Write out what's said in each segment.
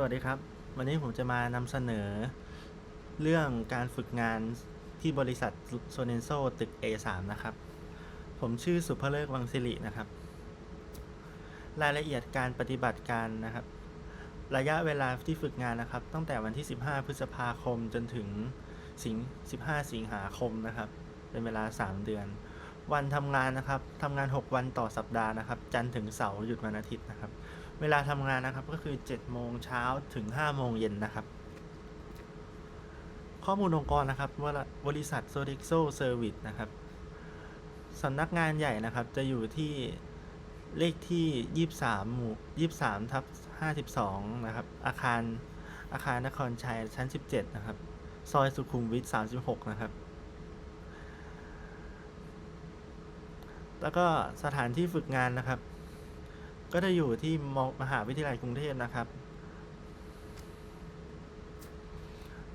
สวัสดีครับ วันนี้ผมจะมานำเสนอ เรื่องการฝึกงานที่บริษัทโซเนนโซตึก A3 นะครับ ผมชื่อสุภเลิกวังสิรินะครับ รายละเอียดการปฏิบัติการนะครับ ระยะเวลาที่ฝึกงานนะครับ ตั้งแต่วันที่ 15 พฤษภาคมจนถึงสิง15 สิงหาคมนะครับ เป็นเวลา 3 เดือน วันทำงานนะครับทำงาน 6 วันต่อสัปดาห์นะครับ จันทร์ถึงเสาร์หยุดวันอาทิตย์นะครับ เวลาทำงานนะครับก็คือ 7 โมงเช้าถึง 5 โมงเย็นนะครับ ข้อมูลองค์กรนะครับว่าบริษัท Sodexo Service นะครับสำนักงานใหญ่นะครับ จะอยู่ที่เลขที่ 23 หมู่ 23 ทับ 52 นะครับ อาคารอาคารนครชัยชั้น 17 นะครับ ซอยสุขุมวิท 36 นะครับ แล้วก็สถานที่ฝึกงานนะครับ ก็จะอยู่ที่มมหาวิทยาลัยกรุงเทพนะครับ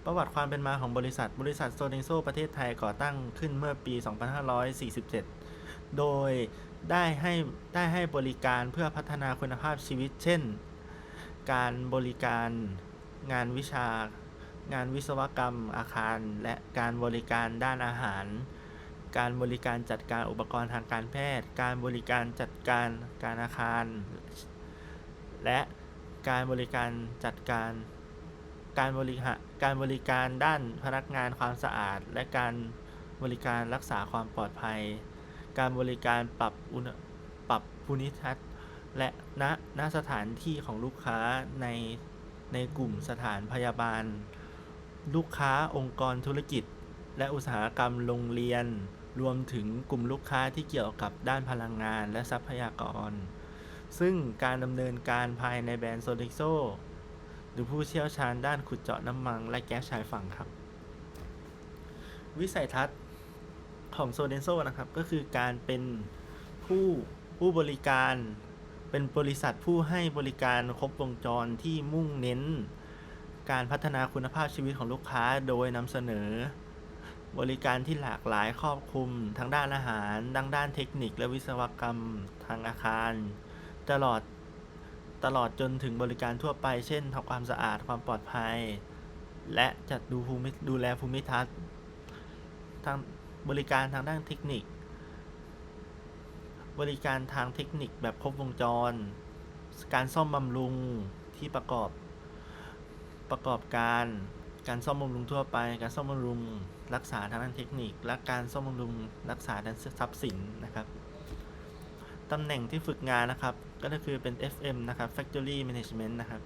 ประวัติความเป็นมาของบริษัท บริษัทโซเดงโซประเทศไทยก่อตั้งขึ้นเมื่อปี 2547 โดยได้ให้ได้ให้บริการเพื่อพัฒนาคุณภาพชีวิต เช่น การบริการงานวิชา งานวิศวกรรมอาคาร และการบริการด้านอาหาร การบริการจัดการอุปกรณ์ทางการแพทย์ การบริการจัดการการอาคาร และการบริการจัดการ การบริหารการบริการด้านพนักงานความสะอาด และการบริการรักษาความปลอดภัย การบริการปรับอุณปรับภูมิทัศน์และณณสถานที่ของลูกค้าในในกลุ่มสถานพยาบาล ลูกค้าองค์กรธุรกิจ และอุตสาหกรรมโรงเรียน รวมถึงกลุ่มลูกค้าที่เกี่ยวกับด้านพลังงานและทรัพยากร ซึ่งการดำเนินการภายในแบรนด์โซลิโซหรือผู้เชี่ยวชาญด้านขุดเจาะน้ำมันและแก๊สชายฝั่งครับ วิสัยทัศน์ของโซเดนโซนะครับ ก็คือการเป็นผู้ผู้บริการเป็นบริษัทผู้ให้บริการครบวงจรที่มุ่งเน้น การพัฒนาคุณภาพชีวิตของลูกค้าโดยนำเสนอ บริการที่หลากหลายครอบคลุมทั้งด้านอาหารดังด้านเทคนิคและวิศวกรรมทางอาคาร ตลอดตลอดจนถึงบริการทั่วไป เช่นทำความสะอาดความปลอดภัย และจัดดูภูมิดูแลภูมิทัศน์ทางบริการทางด้านเทคนิค บริการทางเทคนิคแบบครบวงจร การซ่อมบำรุงที่ประกอบประกอบการ การซ่อมบำรุงทั่วไป การซ่อมบำรุงรักษาทางด้านเทคนิค และการซ่อมบำรุงรักษาด้านทรัพย์สินนะครับตำแหน่งที่ฝึกงานนะครับ ก็คือเป็น FM นะครับ Factory Management นะครับ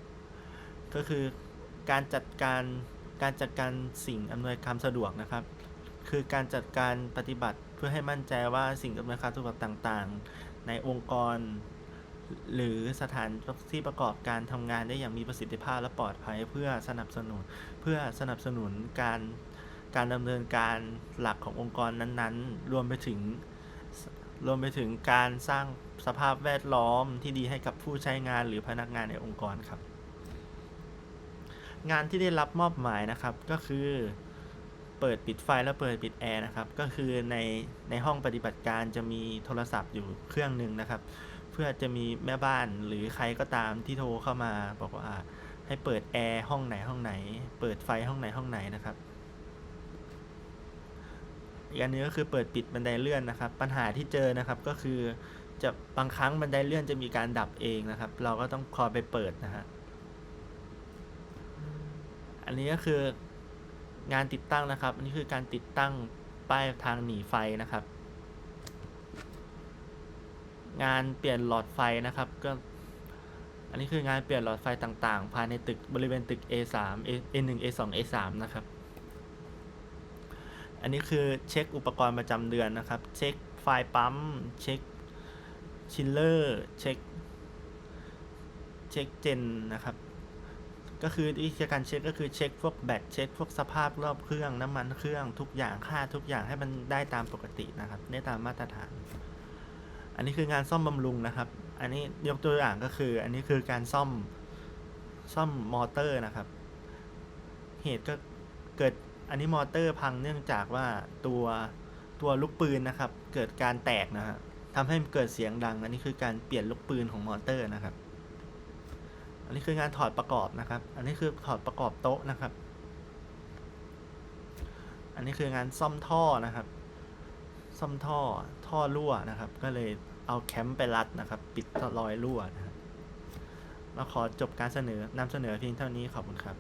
ก็คือการจัดการการจัดการสิ่งอำนวยความสะดวกนะครับ คือการจัดการปฏิบัติเพื่อให้มั่นใจว่าสิ่งอำนวยความสะดวกต่างๆ ในองค์กร หรือสถานที่ประกอบการทำงานได้อย่างมีประสิทธิภาพและปลอดภัยเพื่อสนับสนุนเพื่อสนับสนุนการการดำเนินการหลักขององค์กรนั้นๆ รวมไปถึงรวมไปถึงการสร้างสภาพแวดล้อมที่ดีให้กับผู้ใช้งานหรือพนักงานในองค์กรครับ งานที่ได้รับมอบหมายนะครับก็คือเปิดปิดไฟและเปิดปิดแอร์นะครับ ก็คือในในห้องปฏิบัติการจะมีโทรศัพท์อยู่เครื่องหนึ่งนะครับ พื่อจะมีแม่บ้านหรือใครก็ตามที่โทรเข้ามา บอกว่าให้เปิดแอร์ห้องไหนห้องไหน เปิดไฟห้องไหนห้องไหนนะครับอีกอันนึงก็คือเปิดปิดบันไดเลื่อนนะครับ ปัญหาที่เจอนะครับก็คือจะบางครั้งบันไดเลื่อนจะมีการดับเองนะครับ เราก็ต้องคอยไปเปิดนะฮะอันนี้ก็คืองานติดตั้งนะครับ อันนี้คือการติดตั้งป้ายทางหนีไฟนะครับ งานเปลี่ยนหลอดไฟนะครับก็อันนี้คืองานเปลี่ยนหลอดไฟต่างๆ ภายในตึกบริเวณตึก A3 A1 A2 A3 นะครับ อันนี้คือเช็คอุปกรณ์ประจำเดือนนะครับ เช็คไฟปั๊ม เช็คชิลเลอร์เช็คเช็คเจนนะครับ ก็คือวิธีการเช็คก็คือเช็คพวกแบตเช็คพวกสภาพรอบเครื่องน้ำมันเครื่องทุกอย่างค่าทุกอย่างให้มันได้ตามปกตินะครับ ได้ตามมาตรฐาน อันนี้คืองานซ่อมบำรุงนะครับ อันนี้ยกตัวอย่างก็คือ อันนี้คือการซ่อมซ่อมมอเตอร์นะครับ เหตุก็เกิดอันนี้มอเตอร์พังเนื่องจากว่าตัวตัวลูกปืนนะครับ เกิดการแตกนะฮะทำให้เกิดเสียงดัง อันนี้คือการเปลี่ยนลูกปืนของมอเตอร์นะครับ อันนี้คืองานถอดประกอบนะครับ อันนี้คือถอดประกอบโต๊ะนะครับ อันนี้คืองานซ่อมท่อนะครับ ซ่อมท่อท่อรั่วนะครับ ก็เลยเอาแคมป์ไปรัดนะครับ ปิดรอยรั่วนะครับเราขอจบการเสนอนำเสนอเพียงเท่านี้ขอบคุณครับ